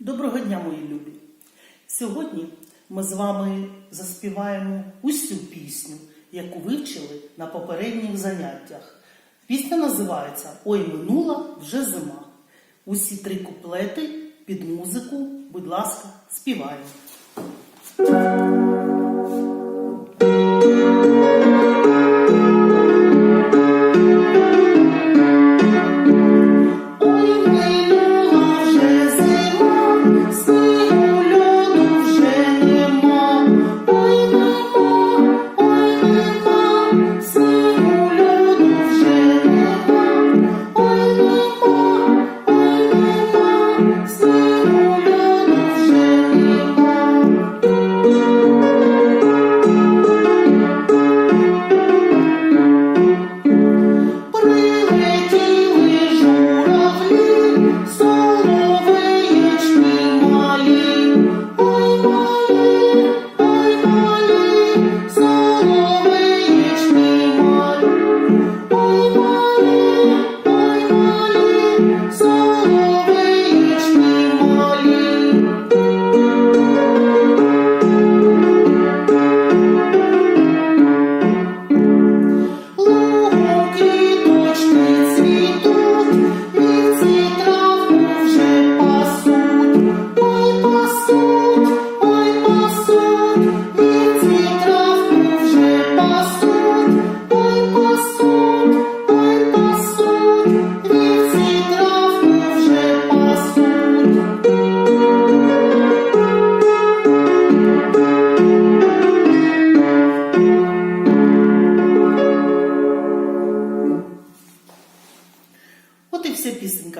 дня, мої любі! Сьогодні ми з вами заспіваємо усю пісню, яку вивчили на попередніх заняттях. Пісня називається Ой минула вже зима. Усі три куплети під музику, будь ласка, співаємо.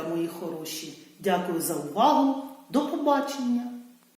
Мої хороші. Дякую за увагу. До побачення!